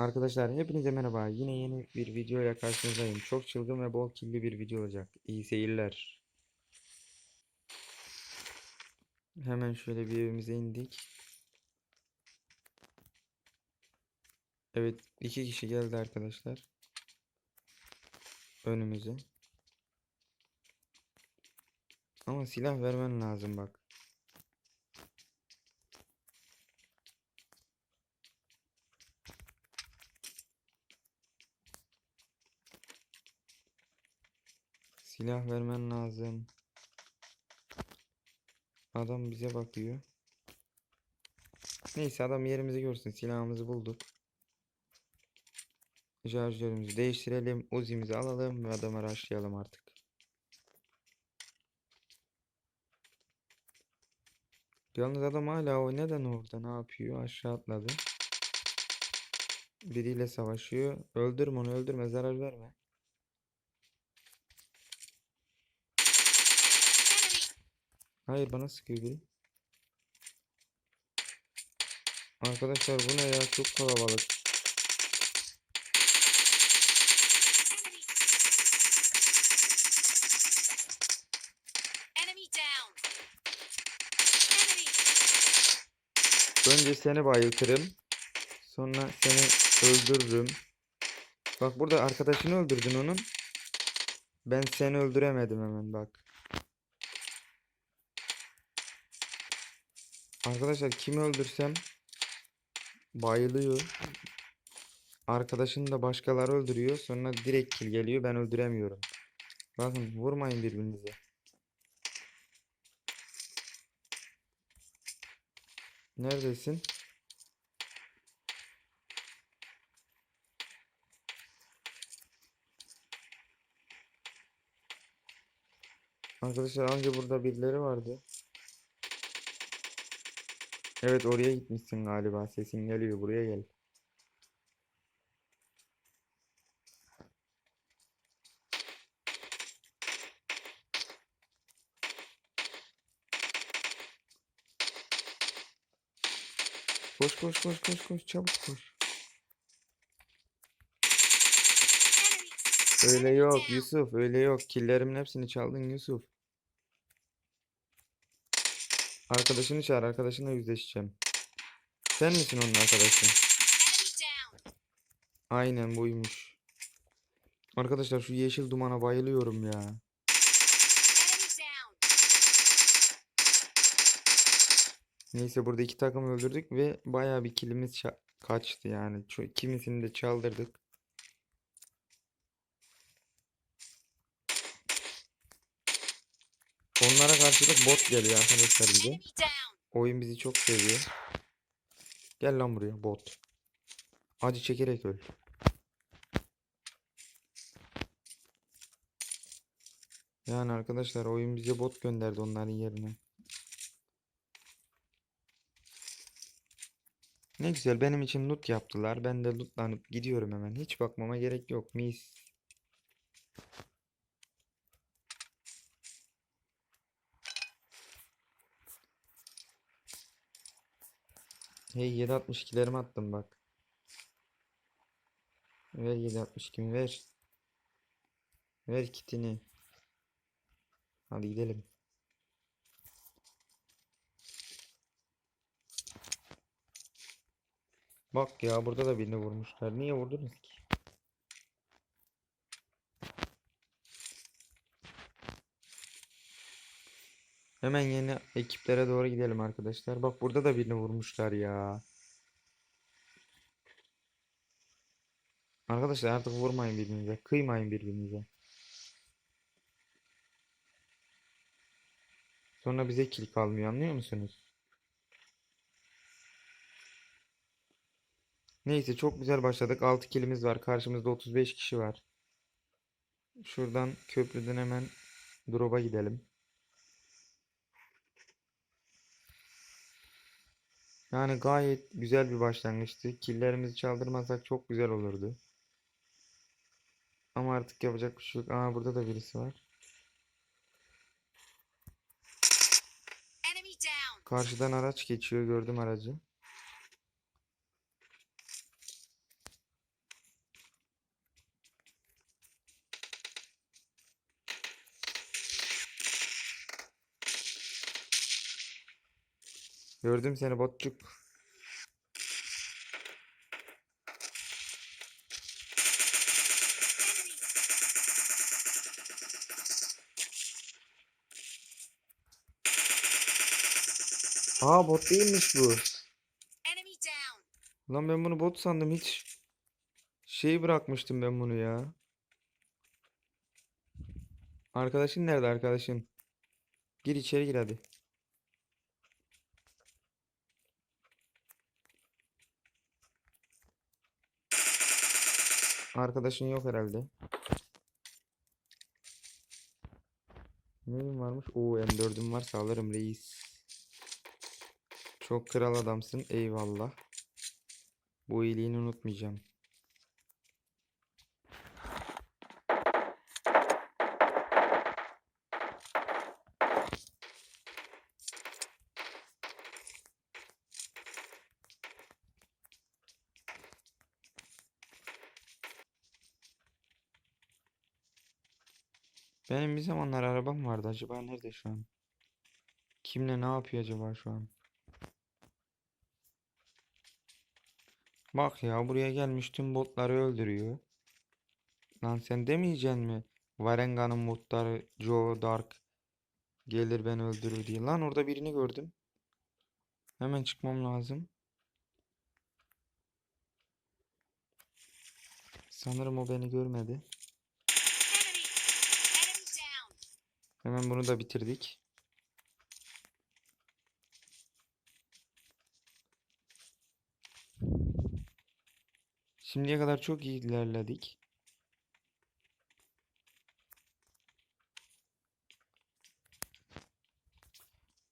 Arkadaşlar hepinize merhaba. Yine yeni bir video ile karşınızdayım. Çok çılgın ve bol killi bir video olacak. İyi seyirler. Hemen şöyle bir evimize indik. Evet, iki kişi geldi arkadaşlar. Önümüze. Ama silah vermen lazım bak. Silah vermen lazım. Adam bize bakıyor. Neyse adam yerimizi görsün. Silahımızı bulduk. Şarjörümüzü değiştirelim. Uzi'mizi alalım ve adama rushlayalım artık. Yalnız adam hala o neden orada ne yapıyor? Aşağı atladı. Biriyle savaşıyor. Öldürme onu öldürme zarar verme. Hayır bana sıkıyor biri. Arkadaşlar bu ne ya çok kalabalık. Önce seni bayıltırım. Sonra seni öldürürüm. Bak burada arkadaşını öldürdün onun. Ben seni öldüremedim hemen bak. Arkadaşlar kimi öldürsem bayılıyor. Arkadaşını da başkaları öldürüyor. Sonra direkt kill geliyor. Ben öldüremiyorum. Bakın vurmayın birbirinize. Neredesin? Arkadaşlar önce burada birileri vardı. Evet oraya gitmişsin galiba. Sesin geliyor. Buraya gel. Koş koş koş koş koş çabuk koş. Öyle yok. Yusuf öyle yok. Killerimin hepsini çaldın Yusuf. Arkadaşını çağır arkadaşınla yüzleşeceğim. Sen misin onun arkadaşı? Aynen buymuş. Arkadaşlar şu yeşil dumana bayılıyorum ya. Neyse burada iki takım öldürdük ve bayağı bir killimiz ça- kaçtı yani. Kimisini de çaldırdık. Onlara karşılık bot geliyor arkadaşlar bize. Oyun bizi çok seviyor. Gel lan buraya bot. Acı çekerek öl. Yani arkadaşlar oyun bize bot gönderdi onların yerine. Ne güzel benim için loot yaptılar. Ben de lootlanıp gidiyorum hemen. Hiç bakmama gerek yok. Mis. Hey 762'lerimi attım bak. Ver 762'mi ver. Ver kitini. Hadi gidelim. Bak ya burada da birini vurmuşlar. Niye vurdunuz ki? Hemen yeni ekiplere doğru gidelim arkadaşlar. Bak burada da birini vurmuşlar ya. Arkadaşlar artık vurmayın birbirinize. Kıymayın birbirinize. Sonra bize kill kalmıyor anlıyor musunuz? Neyse çok güzel başladık. 6 killimiz var. Karşımızda 35 kişi var. Şuradan köprüden hemen drop'a gidelim. Yani gayet güzel bir başlangıçtı. Killerimizi çaldırmasak çok güzel olurdu. Ama artık yapacak bir şey yok. Aa burada da birisi var. Karşıdan araç geçiyor. Gördüm aracı. Gördüm seni botçuk. Aa bot değilmiş bu. Lan ben bunu bot sandım hiç. Şey bırakmıştım ben bunu ya. Arkadaşın nerede arkadaşın? Gir içeri gir hadi. Arkadaşın yok herhalde. Neyim varmış? Oo M4'üm varsa alırım reis. Çok kral adamsın. Eyvallah. Bu iyiliğini unutmayacağım. Benim bir zamanlar arabam vardı. Acaba nerede şu an? Kimle ne yapıyor acaba şu an? Bak ya buraya gelmiş tüm botları öldürüyor. Lan sen demeyeceksin mi? Varenga'nın botları Joe Dark gelir beni öldürür diye. Lan orada birini gördüm. Hemen çıkmam lazım. Sanırım o beni görmedi. Hemen bunu da bitirdik. Şimdiye kadar çok iyi ilerledik.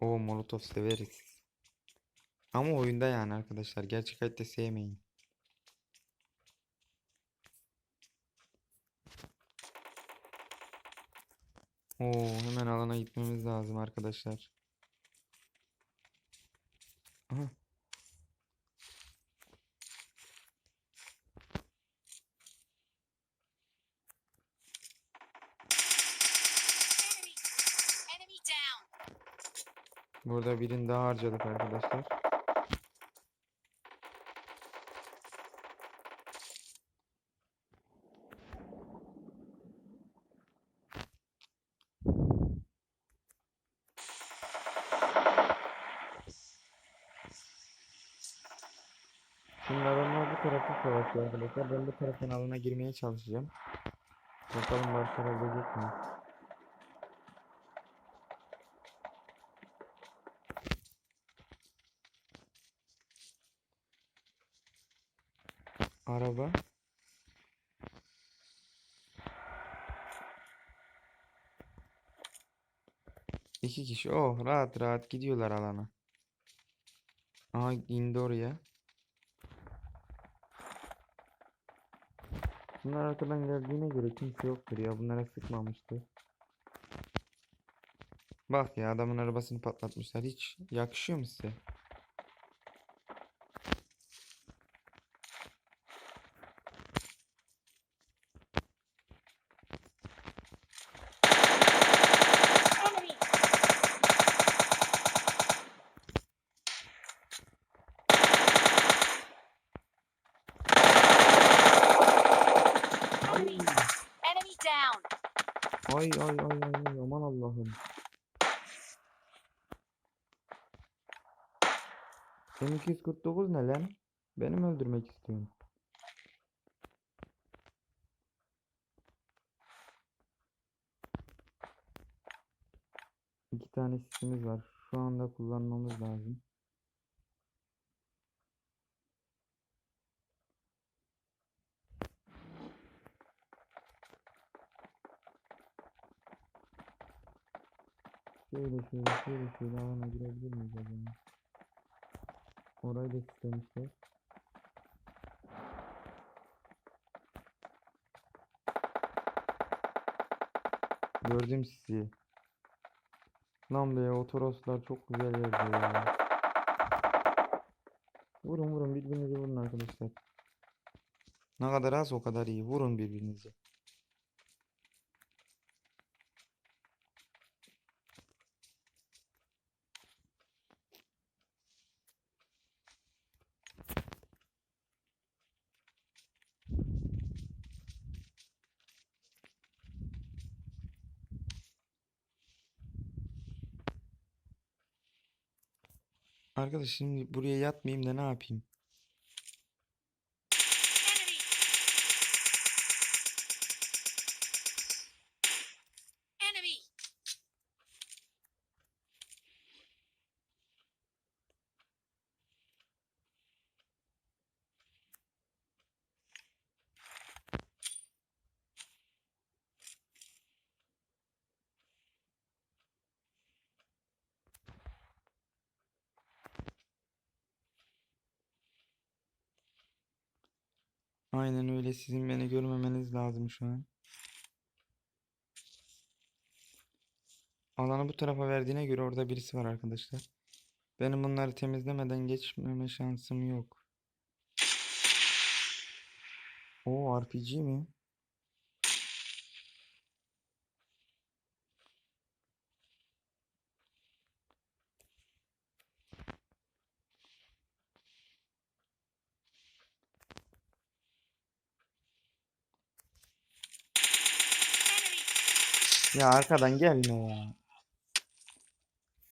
O Molotov severiz. Ama oyunda yani arkadaşlar. Gerçek hayatta sevmeyin. Oo, hemen alana gitmemiz lazım arkadaşlar. Aha. Burada birini daha harcadık arkadaşlar. Şimdi tarafta savaşıyor arkadaşlar. Ben bu tarafın alana girmeye çalışacağım. Bakalım başarabilecek miyim? Araba. İki kişi. Oh rahat rahat gidiyorlar alana. Aha indi oraya. Bunlar arkadan geldiğine göre kimse yoktur ya. Bunlara sıkmamıştı. Bak ya adamın arabasını patlatmışlar. Hiç yakışıyor mu size? Ay ay ay ay aman Allah'ım. M249 ne lan? Benim öldürmek istiyorsun. İki tane sisimiz var. Şu anda kullanmamız lazım. Şöyle şöyle şöyle şöyle alana girebilir miyiz acaba? Orayı da istemişler. Gördüm sizi. Lan be o Toroslar çok güzel yerde ya. Vurun vurun birbirinizi vurun arkadaşlar. Ne kadar az o kadar iyi. Vurun birbirinizi. Arkadaş şimdi buraya yatmayayım da ne yapayım? Aynen öyle sizin beni görmemeniz lazım şu an. Alanı bu tarafa verdiğine göre orada birisi var arkadaşlar. Benim bunları temizlemeden geçmeme şansım yok. O RPG mi? Ya arkadan gelme ya.